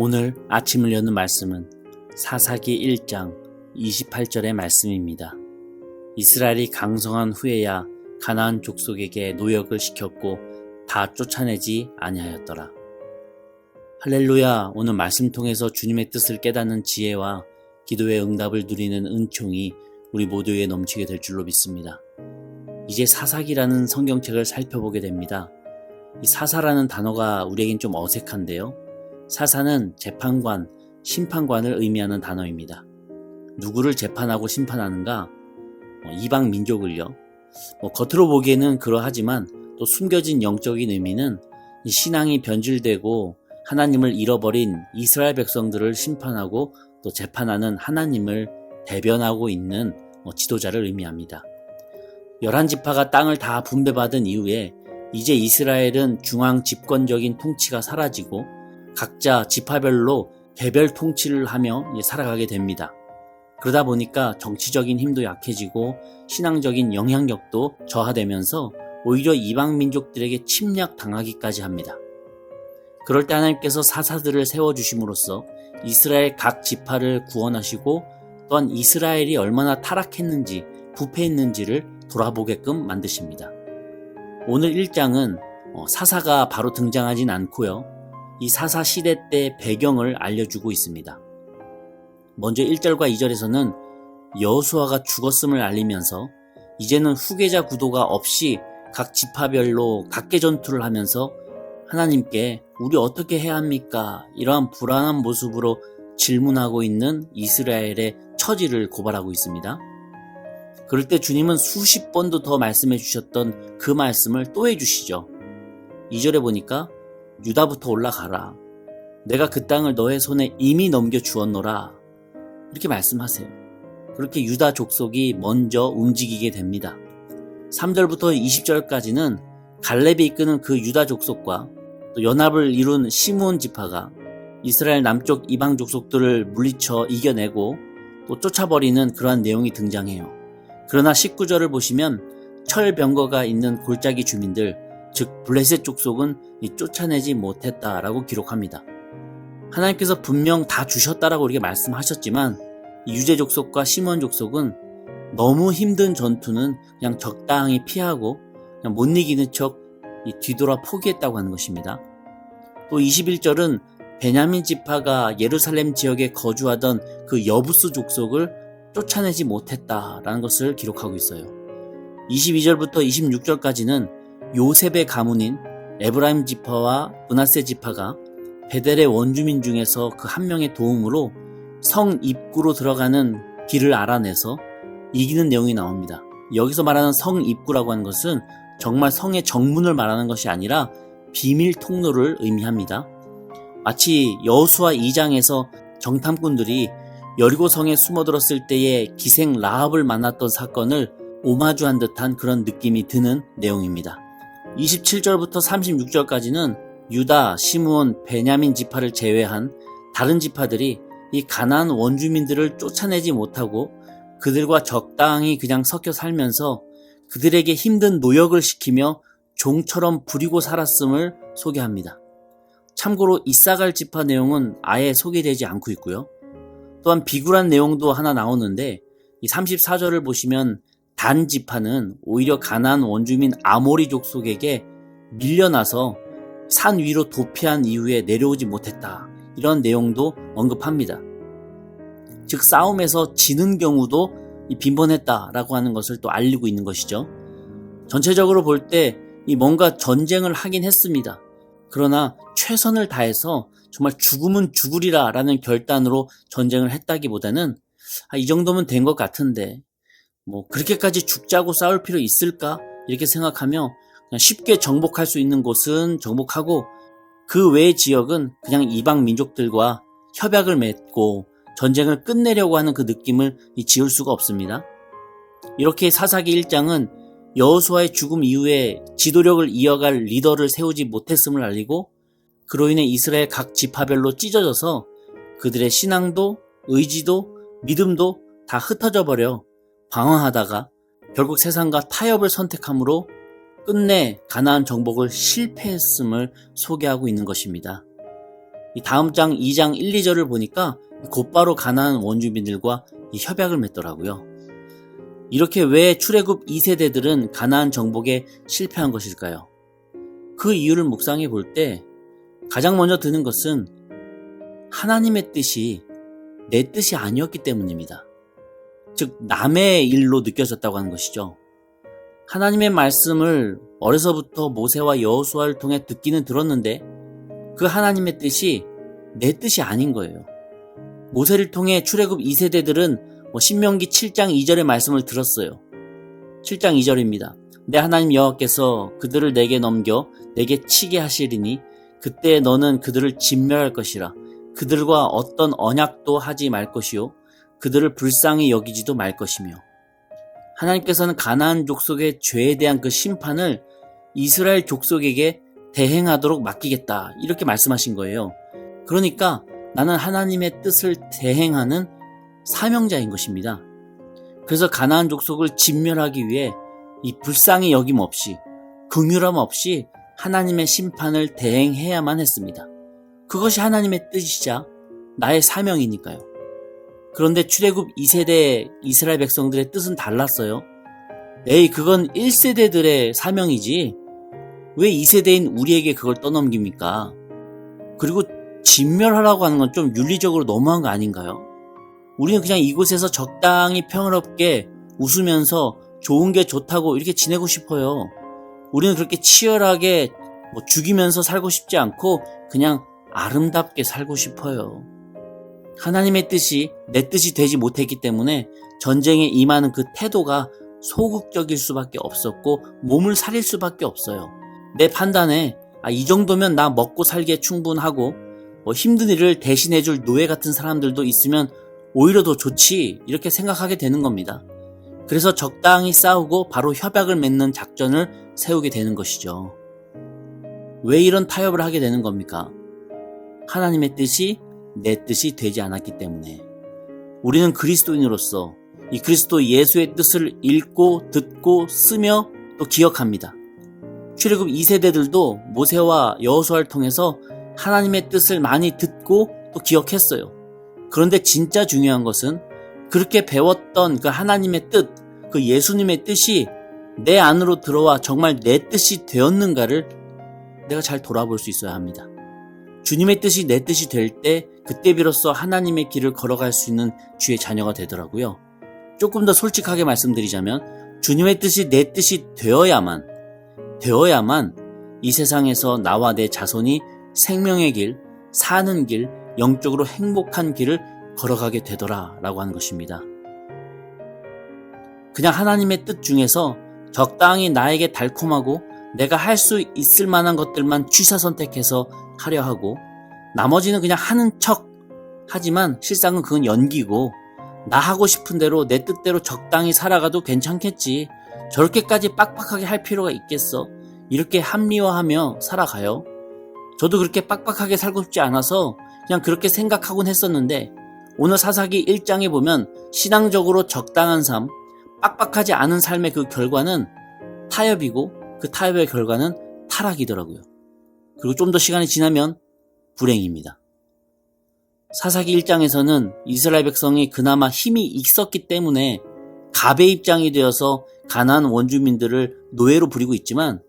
오늘 아침을 여는 말씀은 사사기 1장 28절의 말씀입니다. 이스라엘이 강성한 후에야 가나안 족속에게 노역을 시켰고 다 쫓아내지 아니하였더라. 할렐루야 오늘 말씀 통해서 주님의 뜻을 깨닫는 지혜와 기도의 응답을 누리는 은총이 우리 모두에 넘치게 될 줄로 믿습니다. 이제 사사기라는 성경책을 살펴보게 됩니다. 이 사사라는 단어가 우리에겐 좀 어색한데요. 사사는 재판관, 심판관을 의미하는 단어입니다. 누구를 재판하고 심판하는가? 어, 이방 민족을요. 뭐 겉으로 보기에는 그러하지만 또 숨겨진 영적인 의미는 이 신앙이 변질되고 하나님을 잃어버린 이스라엘 백성들을 심판하고 또 재판하는 하나님을 대변하고 있는 어, 지도자를 의미합니다. 열한 지파가 땅을 다 분배받은 이후에 이제 이스라엘은 중앙 집권적인 통치가 사라지고 각자 지파별로 개별 통치를 하며 살아가게 됩니다. 그러다 보니까 정치적인 힘도 약해지고 신앙적인 영향력도 저하되면서 오히려 이방 민족들에게 침략 당하기까지 합니다. 그럴 때 하나님께서 사사들을 세워주심으로써 이스라엘 각 지파를 구원하시고 또한 이스라엘이 얼마나 타락했는지 부패했는지를 돌아보게끔 만드십니다. 오늘 1장은 어, 사사가 바로 등장하진 않고요. 이 사사 시대 때 배경을 알려주고 있습니다. 먼저 1절과 2절에서는 여수아가 죽었음을 알리면서 이제는 후계자 구도가 없이 각 지파별로 각계 전투를 하면서 하나님께 우리 어떻게 해야 합니까? 이러한 불안한 모습으로 질문하고 있는 이스라엘의 처지를 고발하고 있습니다. 그럴 때 주님은 수십 번도 더 말씀해 주셨던 그 말씀을 또 해주시죠. 2절에 보니까 유다부터 올라가라. 내가 그 땅을 너의 손에 이미 넘겨 주었노라. 이렇게 말씀하세요. 그렇게 유다 족속이 먼저 움직이게 됩니다. 3절부터 20절까지는 갈렙이 이끄는 그 유다 족속과 또 연합을 이룬 시므온 지파가 이스라엘 남쪽 이방 족속들을 물리쳐 이겨내고 또 쫓아버리는 그러한 내용이 등장해요. 그러나 19절을 보시면 철병거가 있는 골짜기 주민들, 즉 블레셋 족속은 쫓아내지 못했다라고 기록합니다. 하나님께서 분명 다 주셨다라고 우리에게 말씀하셨지만 유재 족속과 시몬 족속은 너무 힘든 전투는 그냥 적당히 피하고 그냥 못 이기는 척 뒤돌아 포기했다고 하는 것입니다. 또 21절은 베냐민 지파가 예루살렘 지역에 거주하던 그 여부스 족속을 쫓아내지 못했다라는 것을 기록하고 있어요. 22절부터 26절까지는 요셉의 가문인 에브라임 지파와 문하세 지파가 베델의 원주민 중에서 그 한 명의 도움으로 성 입구로 들어가는 길을 알아내서 이기는 내용이 나옵니다. 여기서 말하는 성 입구라고 하는 것은 정말 성의 정문을 말하는 것이 아니라 비밀 통로를 의미합니다. 마치 여수와 2장에서 정탐꾼들이 여리고 성에 숨어들었을 때의 기생 라합을 만났던 사건을 오마주한 듯한 그런 느낌이 드는 내용입니다. 27절부터 36절까지는 유다, 시므온, 베냐민 지파를 제외한 다른 지파들이 이 가나안 원주민들을 쫓아내지 못하고 그들과 적당히 그냥 섞여 살면서 그들에게 힘든 노역을 시키며 종처럼 부리고 살았음을 소개합니다. 참고로 이사갈 지파 내용은 아예 소개되지 않고 있고요. 또한 비굴한 내용도 하나 나오는데 이 34절을 보시면 단 지파는 오히려 가난 원주민 아모리 족 속에게 밀려나서 산 위로 도피한 이후에 내려오지 못했다. 이런 내용도 언급합니다. 즉 싸움에서 지는 경우도 빈번했다라고 하는 것을 또 알리고 있는 것이죠. 전체적으로 볼때 뭔가 전쟁을 하긴 했습니다. 그러나 최선을 다해서 정말 죽으면 죽으리라 라는 결단으로 전쟁을 했다기보다는 아, 이 정도면 된 것 같은데 뭐 그렇게까지 죽자고 싸울 필요 있을까 이렇게 생각하며 쉽게 정복할 수 있는 곳은 정복하고 그 외의 지역은 그냥 이방 민족들과 협약을 맺고 전쟁을 끝내려고 하는 그 느낌을 지울 수가 없습니다. 이렇게 사사기 1장은 여호수아의 죽음 이후에 지도력을 이어갈 리더를 세우지 못했음을 알리고 그로 인해 이스라엘 각 지파별로 찢어져서 그들의 신앙도 의지도 믿음도 다 흩어져 버려 방황하다가 결국 세상과 타협을 선택함으로 끝내 가나안 정복을 실패했음을 소개하고 있는 것입니다. 이 다음 장 2장 1, 2절을 보니까 곧바로 가난한 원주민들과 이 협약을 맺더라고요. 이렇게 왜 출애굽 2세대들은 가나안 정복에 실패한 것일까요? 그 이유를 묵상해 볼 때 가장 먼저 드는 것은 하나님의 뜻이 내 뜻이 아니었기 때문입니다. 즉 남의 일로 느껴졌다고 하는 것이죠. 하나님의 말씀을 어려서부터 모세와 여호수아를 통해 듣기는 들었는데 그 하나님의 뜻이 내 뜻이 아닌 거예요. 모세를 통해 출애굽 2세대들은 뭐 신명기 7장 2절의 말씀을 들었어요. 7장 2절입니다. 내 하나님 여호와께서 그들을 내게 넘겨 내게 치게 하시리니 그때 너는 그들을 진멸할 것이라 그들과 어떤 언약도 하지 말 것이요 그들을 불쌍히 여기지도 말 것이며 하나님께서는 가나안 족속의 죄에 대한 그 심판을 이스라엘 족속에게 대행하도록 맡기겠다 이렇게 말씀하신 거예요. 그러니까 나는 하나님의 뜻을 대행하는 사명자인 것입니다. 그래서 가나안 족속을 진멸하기 위해 이 불쌍히 여김 없이 긍휼함 없이 하나님의 심판을 대행해야만 했습니다. 그것이 하나님의 뜻이자 나의 사명이니까요. 그런데 출애굽 2세대 이스라엘 백성들의 뜻은 달랐어요. 에이, 그건 1세대들의 사명이지. 왜 2세대인 우리에게 그걸 떠넘깁니까? 그리고 진멸하라고 하는 건 좀 윤리적으로 너무한 거 아닌가요? 우리는 그냥 이곳에서 적당히 평화롭게 웃으면서 좋은 게 좋다고 이렇게 지내고 싶어요. 우리는 그렇게 치열하게 뭐 죽이면서 살고 싶지 않고 그냥 아름답게 살고 싶어요. 하나님의 뜻이 내 뜻이 되지 못했기 때문에 전쟁에 임하는 그 태도가 소극적일 수밖에 없었고 몸을 사릴 수밖에 없어요. 내 판단에 아, 이 정도면 나 먹고 살기에 충분하고 뭐 힘든 일을 대신해줄 노예 같은 사람들도 있으면 오히려 더 좋지 이렇게 생각하게 되는 겁니다. 그래서 적당히 싸우고 바로 협약을 맺는 작전을 세우게 되는 것이죠. 왜 이런 타협을 하게 되는 겁니까? 하나님의 뜻이 내 뜻이 되지 않았기 때문에 우리는 그리스도인으로서 이 그리스도 예수의 뜻을 읽고 듣고 쓰며 또 기억합니다. 출애굽 2세대들도 모세와 여호수아를 통해서 하나님의 뜻을 많이 듣고 또 기억했어요. 그런데 진짜 중요한 것은 그렇게 배웠던 그 하나님의 뜻, 그 예수님의 뜻이 내 안으로 들어와 정말 내 뜻이 되었는가를 내가 잘 돌아볼 수 있어야 합니다. 주님의 뜻이 내 뜻이 될 때 그때 비로소 하나님의 길을 걸어갈 수 있는 주의 자녀가 되더라고요. 조금 더 솔직하게 말씀드리자면 주님의 뜻이 내 뜻이 되어야만 되어야만 이 세상에서 나와 내 자손이 생명의 길, 사는 길, 영적으로 행복한 길을 걸어가게 되더라라고 하는 것입니다. 그냥 하나님의 뜻 중에서 적당히 나에게 달콤하고 내가 할 수 있을 만한 것들만 취사 선택해서 하려 하고 나머지는 그냥 하는 척 하지만 실상은 그건 연기고 나 하고 싶은 대로 내 뜻대로 적당히 살아가도 괜찮겠지. 저렇게까지 빡빡하게 할 필요가 있겠어. 이렇게 합리화하며 살아가요. 저도 그렇게 빡빡하게 살고 싶지 않아서 그냥 그렇게 생각하곤 했었는데 오늘 사사기 1장에 보면 신앙적으로 적당한 삶, 빡빡하지 않은 삶의 그 결과는 타협이고 그 타협의 결과는 타락이더라고요. 그리고 좀 더 시간이 지나면 불행입니다. 사사기 1장에서는 이스라엘 백성이 그나마 힘이 있었기 때문에 갑의 입장이 되어서 가난 원주민들을 노예로 부리고 있지만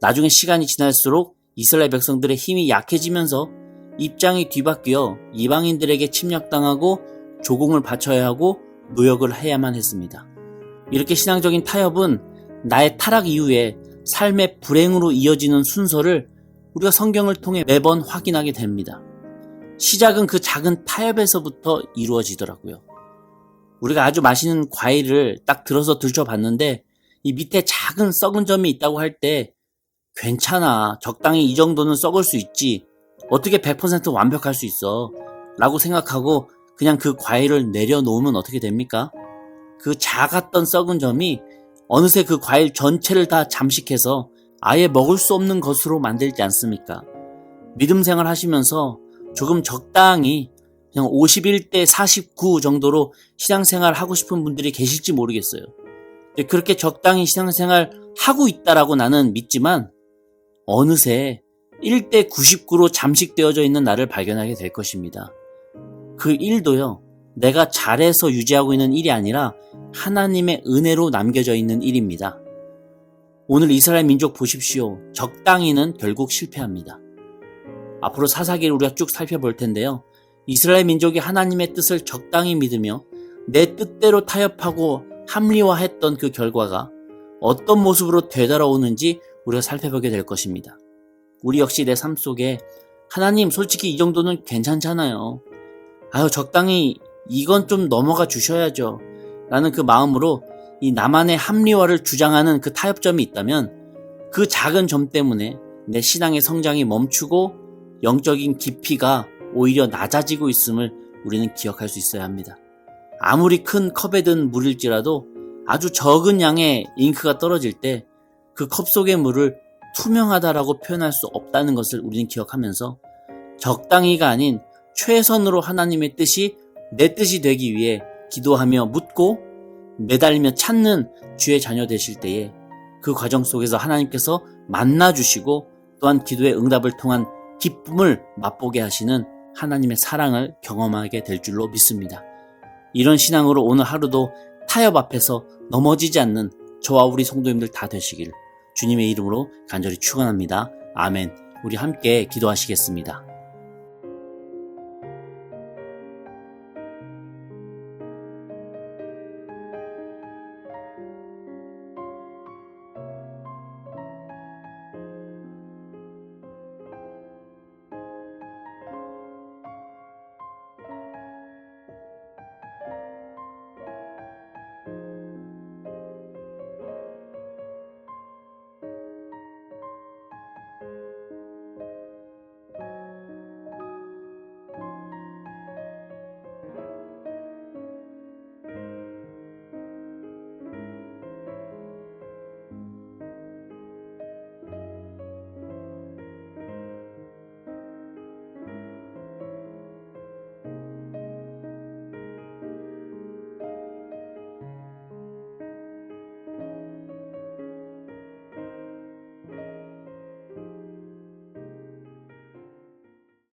나중에 시간이 지날수록 이스라엘 백성들의 힘이 약해지면서 입장이 뒤바뀌어 이방인들에게 침략당하고 조공을 바쳐야 하고 노역을 해야만 했습니다. 이렇게 신앙적인 타협은 나의 타락 이후에 삶의 불행으로 이어지는 순서를 우리가 성경을 통해 매번 확인하게 됩니다. 시작은 그 작은 타협에서부터 이루어지더라고요. 우리가 아주 맛있는 과일을 딱 들어서 들춰봤는데 이 밑에 작은 썩은 점이 있다고 할 때 괜찮아. 적당히 이 정도는 썩을 수 있지. 어떻게 100% 완벽할 수 있어. 라고 생각하고 그냥 그 과일을 내려놓으면 어떻게 됩니까? 그 작았던 썩은 점이 어느새 그 과일 전체를 다 잠식해서 아예 먹을 수 없는 것으로 만들지 않습니까? 믿음 생활 하시면서 조금 적당히 그냥 51대 49 정도로 신앙생활 하고 싶은 분들이 계실지 모르겠어요. 그렇게 적당히 신앙생활 하고 있다라고 나는 믿지만 어느새 1대 99로 잠식되어져 있는 나를 발견하게 될 것입니다. 그 일도요, 내가 잘해서 유지하고 있는 일이 아니라 하나님의 은혜로 남겨져 있는 일입니다. 오늘 이스라엘 민족 보십시오. 적당히는 결국 실패합니다. 앞으로 사사기를 우리가 쭉 살펴볼 텐데요. 이스라엘 민족이 하나님의 뜻을 적당히 믿으며 내 뜻대로 타협하고 합리화했던 그 결과가 어떤 모습으로 되돌아오는지 우리가 살펴보게 될 것입니다. 우리 역시 내 삶 속에 하나님 솔직히 이 정도는 괜찮잖아요. 아유 적당히 이건 좀 넘어가 주셔야죠. 라는 그 마음으로 이 나만의 합리화를 주장하는 그 타협점이 있다면 그 작은 점 때문에 내 신앙의 성장이 멈추고 영적인 깊이가 오히려 낮아지고 있음을 우리는 기억할 수 있어야 합니다. 아무리 큰 컵에 든 물일지라도 아주 적은 양의 잉크가 떨어질 때 그 컵 속의 물을 투명하다라고 표현할 수 없다는 것을 우리는 기억하면서 적당히가 아닌 최선으로 하나님의 뜻이 내 뜻이 되기 위해 기도하며 묻고 매달리며 찾는 주의 자녀 되실 때에 그 과정 속에서 하나님께서 만나 주시고 또한 기도의 응답을 통한 기쁨을 맛보게 하시는 하나님의 사랑을 경험하게 될 줄로 믿습니다. 이런 신앙으로 오늘 하루도 타협 앞에서 넘어지지 않는 저와 우리 성도님들 다 되시길 주님의 이름으로 간절히 축원합니다. 아멘. 우리 함께 기도하시겠습니다.